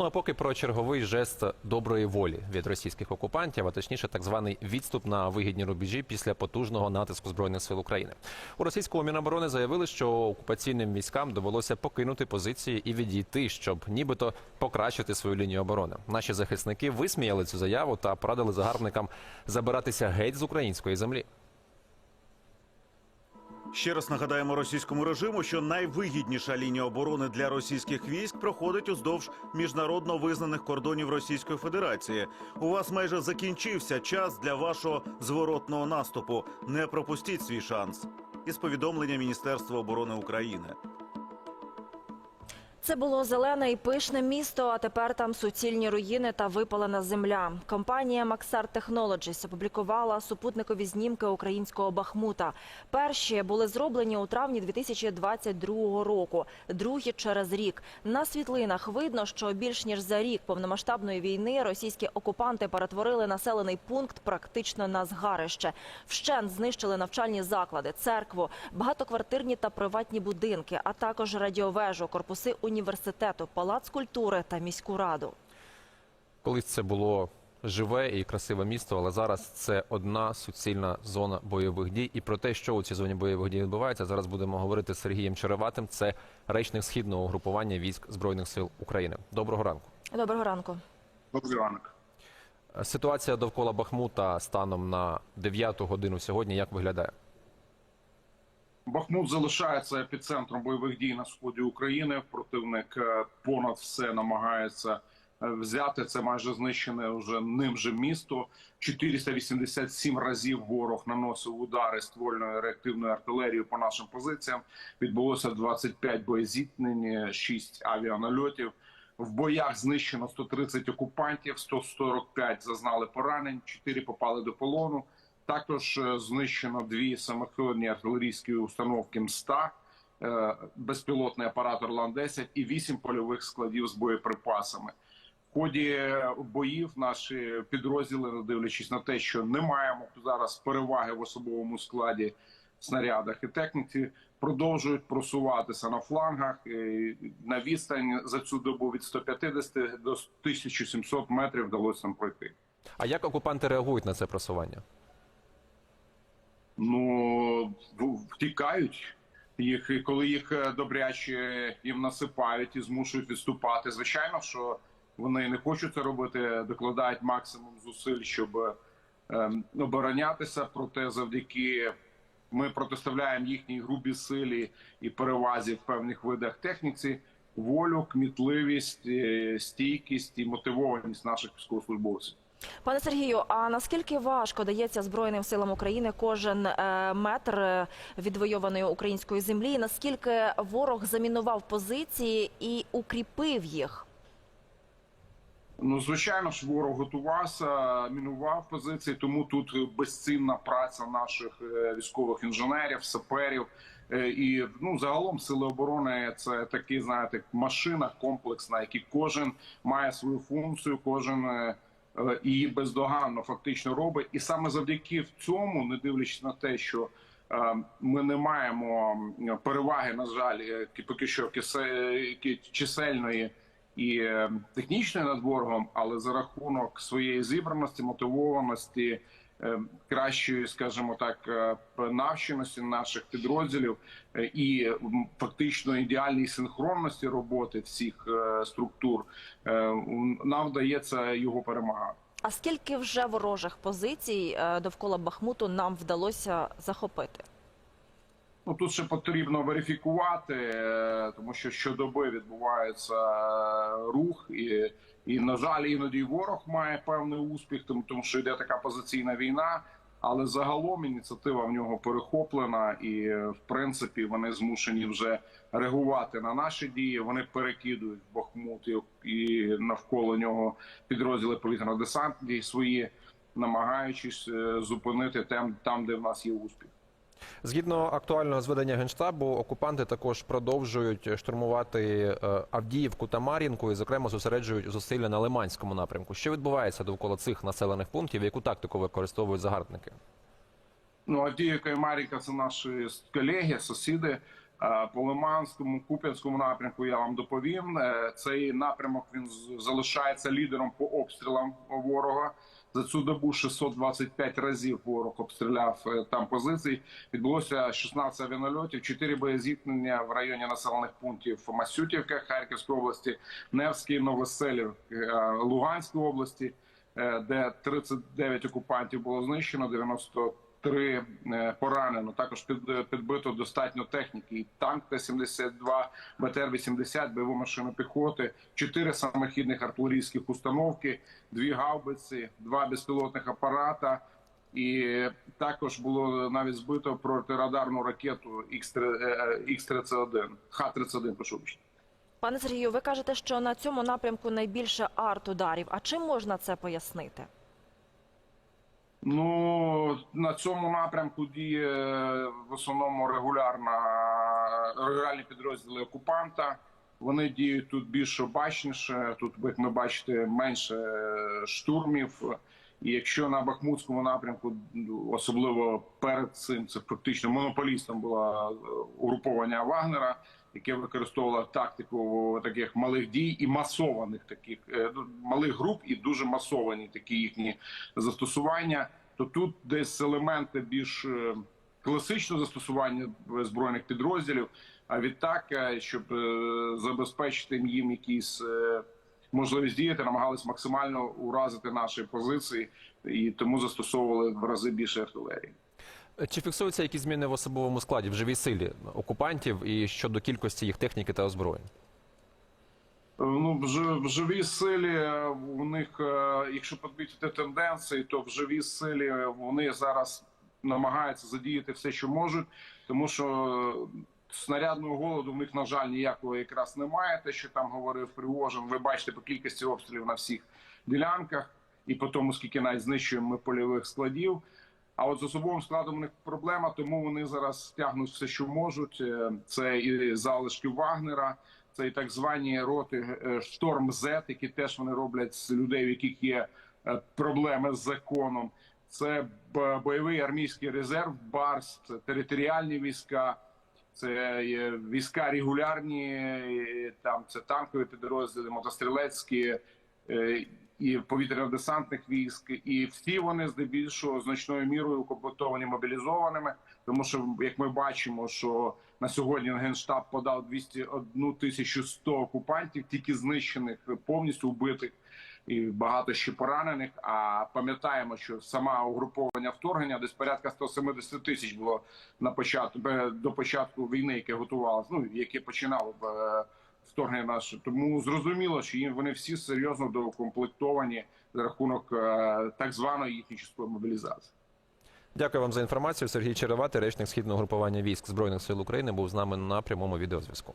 Ну а поки про черговий жест доброї волі від російських окупантів, а точніше, так званий відступ на вигідні рубежі після потужного натиску збройних сил України. У російському міноборони заявили, що окупаційним військам довелося покинути позиції і відійти, щоб нібито покращити свою лінію оборони. Наші захисники висміяли цю заяву та порадили загарбникам забиратися геть з української землі. Ще раз нагадаємо російському режиму, що найвигідніша лінія оборони для російських військ проходить уздовж міжнародно визнаних кордонів Російської Федерації. У вас майже закінчився час для вашого зворотного наступу. Не пропустіть свій шанс. Із повідомлення Міністерства оборони України. Це було зелене і пишне місто, а тепер там суцільні руїни та випалена земля. Компанія Maxar Technologies опублікувала супутникові знімки українського Бахмута. Перші були зроблені у травні 2022 року, другі через рік. На світлинах видно, що більш ніж за рік повномасштабної війни російські окупанти перетворили населений пункт практично на згарище. Вщент знищили навчальні заклади, церкву, багатоквартирні та приватні будинки, а також радіовежу, корпуси університету, палац культури та міську раду. Колись це було живе і красиве місто, але зараз це одна суцільна зона бойових дій. І про те, що у цій зоні бойових дій відбувається, зараз будемо говорити з Сергієм Череватим. Це речник східного угрупування військ збройних сил України. Доброго ранку. Доброго ранку. Добрий ранок. Ситуація довкола Бахмута станом на 9 годину сьогодні як виглядає? Бахмут залишається епіцентром бойових дій на сході України. Противник е, понад все намагається е, взяти. Це майже знищене вже ним же місто. 487 разів ворог наносив удари ствольної реактивної артилерії по нашим позиціям. Відбулося 25 боєзіткнень, 6 авіанальотів. В боях знищено 130 окупантів, 145 зазнали поранень, 4 попали до полону. Також е, знищено дві самоходні артилерійські установки МСТА, е, безпілотний апарат Орлан-10 і вісім польових складів з боєприпасами. В ході боїв наші підрозділи, дивлячись на те, що не маємо зараз переваги в особовому складі, снарядах і техніці, продовжують просуватися на флангах на відстань за цю добу від 150 до 1700 метрів вдалося нам пройти. А як окупанти реагують на це просування? Ну втікають. Їх і коли їх е, добряче їм насипають і змушують відступати. Звичайно, що вони не хочуть це робити, докладають максимум зусиль, щоб е, оборонятися. Проте, завдяки ми протиставляємо їхній грубій силі і перевазі в певних видах техніці, волю, кмітливість, е, стійкість і мотивованість наших військовослужбовців. Пане Сергію, а наскільки важко дається Збройним силам України кожен е, метр е, відвойованої української землі? Наскільки ворог замінував позиції і укріпив їх? Ну, звичайно ж, ворог готувався, мінував позиції, тому тут безцінна праця наших е, військових інженерів, саперів. І ну загалом сили оборони це такий, знаєте, машина комплексна, який кожен має свою функцію, кожен е, її бездоганно фактично робить. І саме завдяки цьому, не дивлячись на те, що е, ми не маємо переваги, на жаль, е, поки що чисельної і технічної над ворогом, але за рахунок своєї зібраності, мотивованості, кращої, скажімо так, е, навченості наших підрозділів е, і фактично ідеальній синхронності роботи всіх е, структур, е, нам вдається його перемагати. А скільки вже ворожих позицій е, довкола Бахмуту нам вдалося захопити? Ну тут ще потрібно верифікувати, е, тому що щодоби відбувається е, рух, і, і на жаль, іноді ворог має певний успіх, тому, що йде така позиційна війна. Але загалом ініціатива в нього перехоплена, і в принципі вони змушені вже реагувати на наші дії. Вони перекидують Бахмут і, навколо нього підрозділи повітряно-десантні свої, намагаючись е, зупинити там, там, де в нас є успіх. Згідно актуального зведення генштабу, окупанти також продовжують штурмувати е, Авдіївку та Мар'їнку і, зокрема, зосереджують зусилля на Лиманському напрямку. Що відбувається довкола цих населених пунктів? Яку тактику використовують загарбники? Ну, Авдіївка і Маріка це наші колеги, сусіди. Е, По Лиманському, Куп'янському напрямку я вам доповім. Е, Цей напрямок він залишається лідером по обстрілам ворога. За цю добу 625 разів ворог обстріляв е, там позицій. Відбулося 16 авіанальотів, 4 боєзіткнення в районі населених пунктів Масютівка, Харківської області, Невський, Новоселів, е, Луганської області, е, де 39 окупантів було знищено, 93 е, поранено. Також під, підбито достатньо техніки. І танк Т-72, БТР-80, бойову машину піхоти, 4 самохідних артилерійських установки, дві гаубиці, два безпілотних апарата. І також було навіть збито протирадарну ракету Х-31, Х-31, прошу вибачення. Пане Сергію, ви кажете, що на цьому напрямку найбільше арт-ударів. А чим можна це пояснити? Ну на цьому напрямку діє в основному регулярна регулярні підрозділи окупанта. Вони діють тут більш обачніше. Тут, як ми бачите, менше штурмів. І якщо на Бахмутському напрямку, ну, особливо перед цим, це фактично монополістом було е, угруповання Вагнера, яке використовувало тактику таких малих дій і масованих таких е, ну, малих груп, і дуже масовані такі їхні застосування, то тут десь елементи більш е, класичного застосування збройних підрозділів. А відтак, е, щоб е, забезпечити їм якісь е, можливість діяти, намагались максимально уразити наші позиції, і тому застосовували в рази більше артилерії. Чи фіксуються якісь зміни в особовому складі в живій силі окупантів і щодо кількості їх техніки та озброєнь? Ну, в живій силі е, у них, е, якщо подивитися тенденції, то в живій силі вони зараз намагаються задіяти все, що можуть, тому що снарядного голоду в них, на жаль, ніякого якраз немає. Те, що там говорив Пригожин, ви бачите по кількості обстрілів на всіх ділянках, і по тому, скільки навіть знищуємо ми польових складів. А от з особовим складом у них проблема, тому вони зараз тягнуть все, що можуть. Е, Це і залишки Вагнера, це і так звані роти е, Шторм З, які теж вони роблять з людей, в яких є е, проблеми з законом. Це бойовий армійський резерв, БАРС, це територіальні війська, це війська регулярні, там це танкові підрозділи, мотострілецькі і повітряно-десантних військ. І всі вони здебільшого значною мірою укомплектовані мобілізованими, тому що як ми бачимо, що на сьогодні генштаб подав 201 тисячу 100 окупантів, тільки знищених повністю вбитих. І багато ще поранених. А пам'ятаємо, що сама угруповання вторгнення десь порядка 170 тисяч було на початку до початку війни, яке готувалося, ну яке починало б е, вторгнення наше. Тому зрозуміло, що вони всі серйозно доукомплектовані за рахунок е, так званої їхньої часткової мобілізації. Дякую вам за інформацію. Сергій Черевати, речник східного групування військ збройних сил України, був з нами на прямому відеозв'язку.